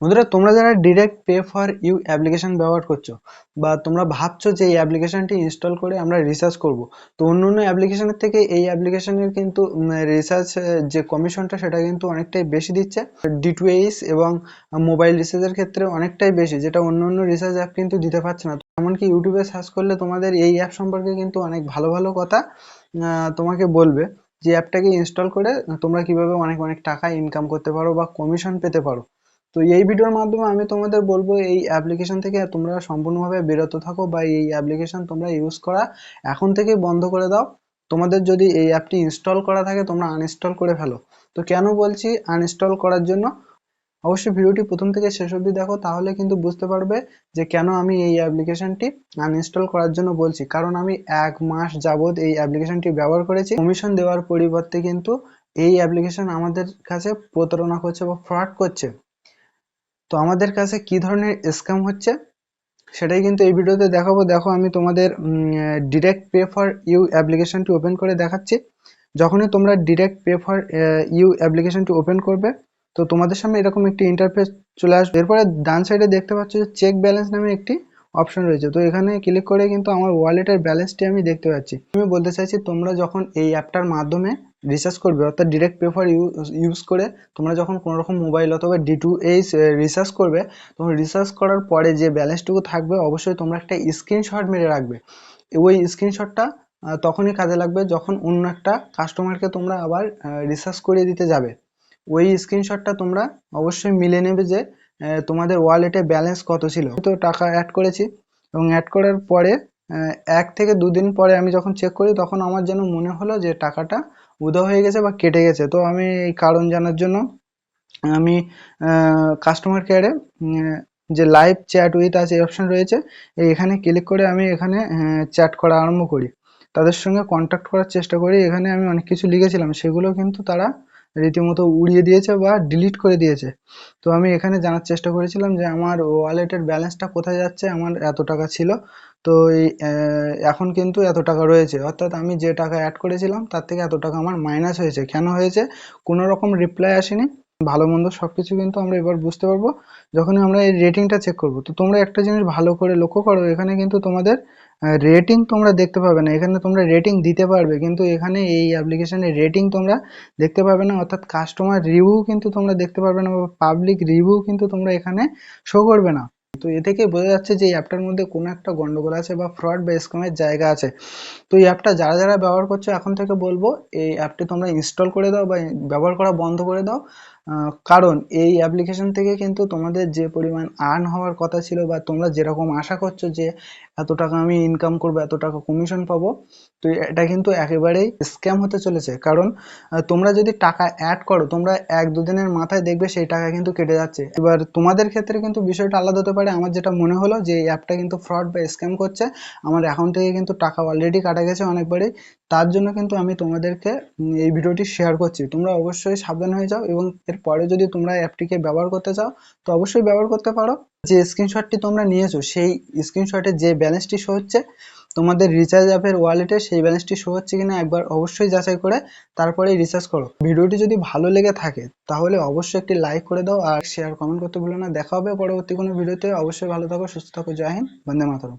বন্ধুরা, তোমরা যারা direct pay for you application ব্যবহার করছ বা তোমরা ভাবছ যে এই অ্যাপ্লিকেশনটি ইনস্টল করে আমরা রিসার্চ করব, তো অন্য অন্য অ্যাপ্লিকেশনের থেকে এই অ্যাপ্লিকেশনের কিন্তু রিসার্চ যে কমিশনটা সেটা কিন্তু অনেকটাই বেশি দিচ্ছে। ডি টু এইচ এবং মোবাইল রিসার্চের ক্ষেত্রে অনেকটাই বেশি, যেটা অন্য অন্য রিসার্চ অ্যাপ কিন্তু দিতে পারছে না। এমনকি ইউটিউবে সার্চ করলে তোমাদের এই অ্যাপ সম্পর্কে কিন্তু অনেক ভালো ভালো কথা তোমাকে বলবে যে অ্যাপটাকে ইনস্টল করে তোমরা কীভাবে অনেক অনেক টাকা ইনকাম করতে পারো বা কমিশন পেতে পারো। তো এই ভিডিওর মাধ্যমে আমি তোমাদের বলব, এই অ্যাপ্লিকেশন থেকে তোমরা সম্পূর্ণভাবে বিরত থাকো বা এই অ্যাপ্লিকেশন তোমরা ইউজ করা এখন থেকেই বন্ধ করে দাও। তোমাদের যদি এই অ্যাপটি ইনস্টল করা থাকে, তোমরা আনইনস্টল করে ফেলো। তো কেন বলছি আনইনস্টল করার জন্য? অবশ্যই ভিডিওটি প্রথম থেকে শেষ অবধি দেখো, তাহলে কিন্তু বুঝতে পারবে যে কেন আমি এই অ্যাপ্লিকেশনটি আনইনস্টল করার জন্য বলছি। কারণ আমি এক মাস যাবৎ এই অ্যাপ্লিকেশনটি ব্যবহার করেছি। কমিশন দেওয়ার পরিবর্তে কিন্তু এই অ্যাপ্লিকেশন আমাদের কাছে প্রতারণা করছে বা ফ্রড করছে। তো আমাদের কাছে কি ধরনের স্ক্যাম হচ্ছে? সেটাই কিন্তু এই ভিডিওতে দেখাবো। দেখো, আমি তোমাদের ডিরেক্ট পে ফর ইউ অ্যাপ্লিকেশনটি ওপেন করে দেখাচ্ছি। যখনই তোমরা ডিরেক্ট পে ফর ইউ অ্যাপ্লিকেশনটি ওপেন করবে, তো তোমাদের সামনে এরকম একটি ইন্টারফেস চলে আসবে। এরপরে ডান সাইডে দেখতে পাচ্ছ যে চেক ব্যালেন্স নামে একটি অপশন রয়েছে। তো এখানে ক্লিক করে কিন্তু আমার ওয়ালেটের ব্যালেন্সটি আমি দেখতে পাচ্ছি। আমি বলতে চাইছি, তোমরা যখন এই অ্যাপটার মাধ্যমে রিচার্জ করবে, অর্থাৎ ডিরেক্ট পেপার ইউজ করে তোমরা যখন কোনো রকম মোবাইল অথবা ডি টু এইচ রিচার্জ করবে, তখন রিচার্জ করার পরে যে ব্যালেন্সটুকু থাকবে, অবশ্যই তোমরা একটা স্ক্রিনশট মেরে রাখবে। ওই স্ক্রিনশটটা তখনই কাজে লাগবে যখন অন্য একটা কাস্টমারকে তোমরা আবার রিচার্জ করিয়ে দিতে যাবে। ওই স্ক্রিনশটটা তোমরা অবশ্যই মিলে নেবে যে তোমাদের ওয়ালেটে ব্যালেন্স কত ছিল? তো টাকা অ্যাড করেছি এবং অ্যাড করার পরে এক থেকে দুদিন পরে আমি যখন চেক করি, তখন আমার যেন মনে হলো যে টাকাটা উদা হয়ে গেছে বা কেটে গেছে। তো আমি এই কারণ জানার জন্য, আমি কাস্টমার কেয়ারে যে লাইভ চ্যাট উইথ আছে, এই অপশান রয়েছে এখানে ক্লিক করে আমি এখানে চ্যাট করা আরম্ভ করি। তাদের সঙ্গে কন্ট্যাক্ট করার চেষ্টা করি। এখানে আমি অনেক কিছু লিখেছিলাম, সেগুলো কিন্তু তারা রীতিমতো উড়িয়ে দিয়েছে বা ডিলিট করে দিয়েছে। তো আমি এখানে জানার চেষ্টা করেছিলাম যে আমার ওয়ালেটের ব্যালেন্সটা কোথায় যাচ্ছে, আমার এত টাকা ছিল। তো এখন কিন্তু এত টাকা রয়েছে। অর্থাৎ আমি যে টাকা অ্যাড করেছিলাম, তার থেকে এত টাকা আমার মাইনাস হয়েছে। কেন হয়েছে? কোনো রকম রিপ্লাই আসেনি। ভালো মন্দ সব কিছু কিন্তু আমরা এবার বুঝতে পারব। যখনই আমরা এই রেটিংটা চেক করব, তো তোমরা একটা জিনিস ভালো করে লক্ষ্য করো, এখানে কিন্তু তোমাদের রেটিং তোমরা দেখতে পাবে না। এখানে তোমরা রেটিং দিতে পারবে, কিন্তু এখানে এই অ্যাপ্লিকেশনে রেটিং তোমরা দেখতে পাবে না। অর্থাৎ কাস্টমার রিভিউ কিন্তু তোমরা দেখতে পারবে না বা পাবলিক রিভিউ কিন্তু তোমরা এখানে শো করবে না। তো এ থেকে বোঝা যাচ্ছে যে এই অ্যাপটার মধ্যে কোনো একটা গন্ডগোল আছে বা ফ্রড বা স্ক্যামের জায়গা আছে। তো এই অ্যাপটা যারা যারা ব্যবহার করছ, এখন থেকে বলব, এই অ্যাপটি তোমরা ইনস্টল করে দাও বা ব্যবহার করা বন্ধ করে দাও। কারণ এই অ্যাপ্লিকেশন থেকে কিন্তু তোমাদের যে পরিমাণ আর্ন হওয়ার কথা ছিল বা তোমরা যেরকম আশা করছ যে এত টাকা আমি ইনকাম করব, এত টাকা কমিশন পাবো, তো এটা কিন্তু একেবারেই স্ক্যাম হতে চলেছে। কারণ তোমরা যদি টাকা অ্যাড করো, তোমরা এক দুদিনের মাথায় দেখবে সেই টাকা কিন্তু কেটে যাচ্ছে। এবার তোমাদের ক্ষেত্রে কিন্তু বিষয়টা আলাদা হতে পারে। আমার যেটা মনে হলো যে এই অ্যাপটা কিন্তু ফ্রড বা স্ক্যাম করছে, আমার অ্যাকাউন্ট থেকে কিন্তু টাকা অলরেডি কাটা গেছে অনেকবারই, তার জন্য কিন্তু আমি তোমাদেরকে এই ভিডিওটি শেয়ার করছি। তোমরা অবশ্যই সাবধান হয়ে যাও এবং এরপরে যদি তোমরা অ্যাপটিকে ব্যবহার করতে চাও, তো অবশ্যই ব্যবহার করতে পারো। যে স্ক্রিনশটটি তোমরা নিয়েছো, সেই স্ক্রিনশটে যে ব্যালেন্সটি শো হচ্ছে, তোমাদের রিচার্জ অ্যাপের ওয়ালেটে সেই ব্যালেন্সটি শো হচ্ছে কিনা একবার অবশ্যই যাচাই করে তারপরে রিচার্জ করো। ভিডিওটি যদি ভালো লেগে থাকে, তাহলে অবশ্যই একটি লাইক করে দাও আর শেয়ার কমেন্ট করতে ভুলো না। দেখা হবে পরবর্তী কোনো ভিডিওতে। অবশ্যই ভালো থাকো, সুস্থ থাকো। জয় হিন্দ, বন্দে মাতরম।